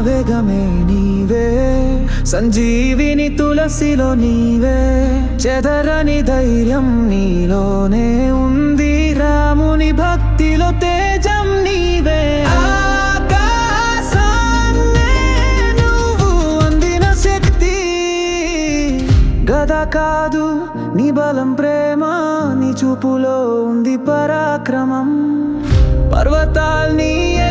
వేగమే నీవే. సంజీవిని తులసిలో నీవే. చెదరని ధైర్యం నీలోనే ఉంది. రాముని భక్తిలో తేజం నీవే. గదా కాదు నీ బలం ప్రేమ నీ చూపులో ఉంది పరాక్రమం. పర్వతాల్ని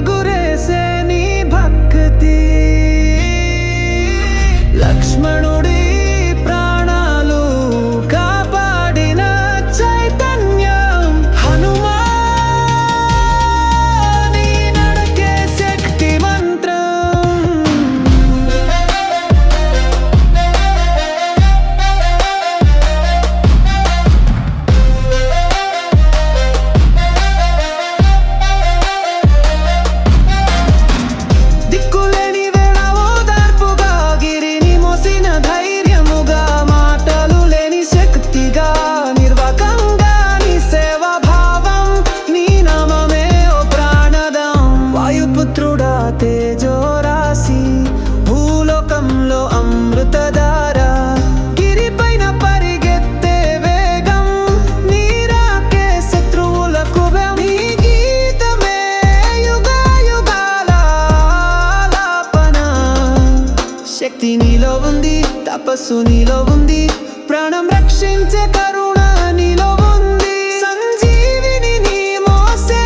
శక్తి నీలో ఉంది తపస్సు నీలో ఉంది ప్రాణం రక్షించే కరుణ నీలో ఉంది. సంజీవిని నీ మోసే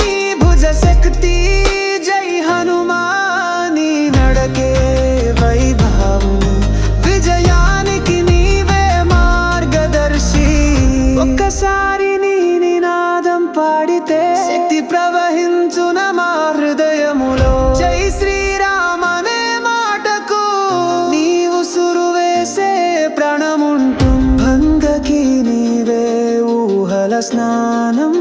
నీ భుజ శక్తి జై హనుమాని నడకే వైభవం. విజయానికి నీవే మార్గదర్శి. ఒక్కసారి నీ నినాదం పాడితే శక్తి ప్రవ జలస్నానం